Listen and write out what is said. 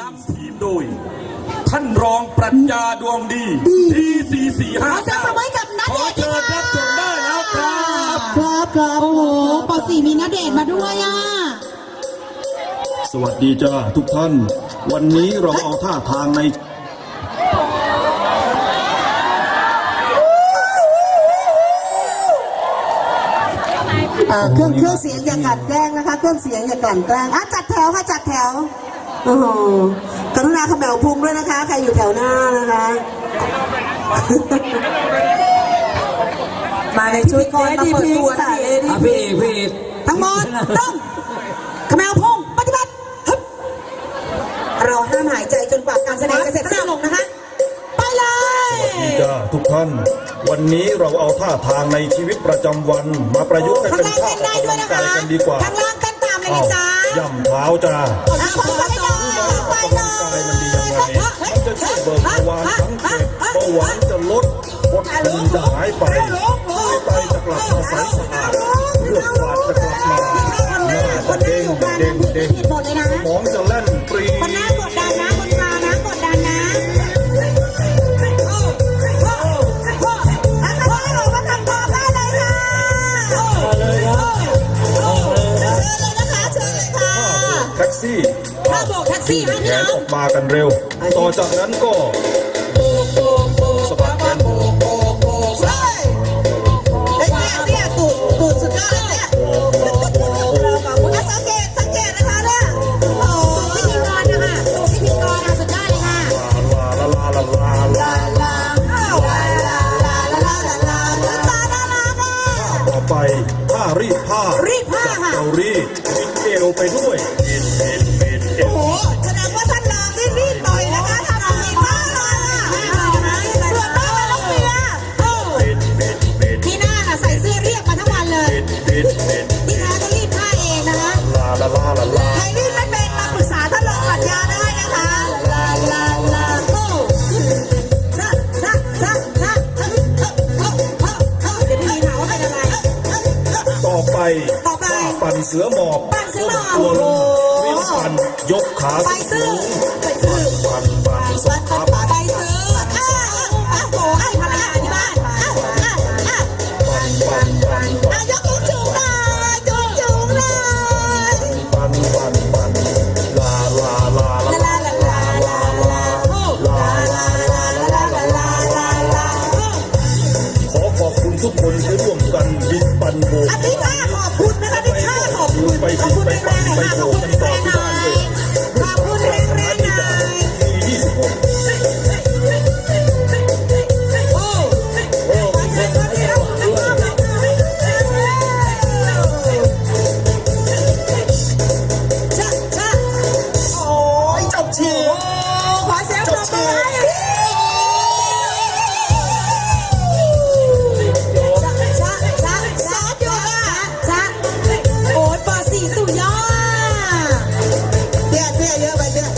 นำทีมโดย ท่านรองปรัชญาดวงดีทีสี่สี่ห้าขอเสียงปรบมือให้กับณขอเดชน์เชิญรับชมได้แล้วครับ ครับครับโอ้โหปสี่มีณเดชน์มาด้วยอะ สวัสดีจ้าทุกท่าน วันนี้เราเอาท่าทางใน เอ่อเครื่องเครื่องเสียงอย่ากลันแกล้งนะคะ เครื่องเสียงอย่ากลันแกล้งอะจัดแถวค่ะจัดแถว โอ้โหกรุณาเขมวพุงด้วยนะคะ ใครอยู่แถวหน้านะคะ มาในชุดก่อนมาเปิดตัวค่ะอะพี่เอกพี่เอกทั้งหมดต้องเขมวพุงปฏิบัติฮึบเราห้ามหายใจจนกว่าการแสดงจะเสร็จสิ้นลงนะคะ ไปเลย ดีจ้าทุกท่าน วันนี้เราเอาท่าทางในชีวิตประจำวัน มาประยุกต์ให้ข้างเป็นล่างท่าเต้นอได้อกด้วยกำลังกายนะคะกันดีกว่าข้างล่างเต้นตามเลยเอานะจ๊ะย่ำเท้าจ้าอะไปเลยไป ออกกำลังกายมันดียังไงมันจะช่วยเบิกเบาหวานทั้งเจ็บเบาหวานจะลดอดภูจะหายไปไตจะกลับมาใสสะอาดเลือดฝาดจะกลับมาหน้าจะเด้งเด้งเด้งหมดเลยนะสมองจะแล่นปรีคนหน้ากดดันนะคนคานะกดดันนะท่าพ่อบอกว่าทำต่อได้เลยค่ะโอ้เลยครับโอ้เชิญเลยนะคะเชิญเลยค่ะแท็กซี่ ถ้าบอกแท็กซี่ให้แขพี่นน้อองอกมากันเร็ว ต่อจากนั้นก็ ผ้ารีดผ้ารีดผ้าจากค่ะเการีดปิดเอวไปด้วยปิดปิดปิดเอโอ้วโหแสดงว่าท่าน ต่อไปต่อไปผ้าปั่นเสือหมอบปั่นเสือหมอบตัวลงโอ้วิ่งปั่นยกขาไปสูซื้องไปซื้อปั่นปั่นสปัองดขาปัดไปซื้ออ้าวอ้าวโอ้ให้ภรรยาที่บ้านอ้าวอ้าวอ้าวปั่นปั่นปั่นอะยกนิ้วจูงหน่อยจูงจูงเลยปั่นปั่นปั่นลาลาลาลาลาลาลาลาลาลาโอ้ลาลาลาลาลาลาลาลาโอ้ขอขอบคุณทุกคนที่ร่วมกันบิดปั่นโบกอันนี้ท่าขอบ คุณนะคะนี่ท่าขอบคุณขอบคุณแรงๆหน่อยค่ะขอบคุณแรงๆหน่ เยอะไปเยอะ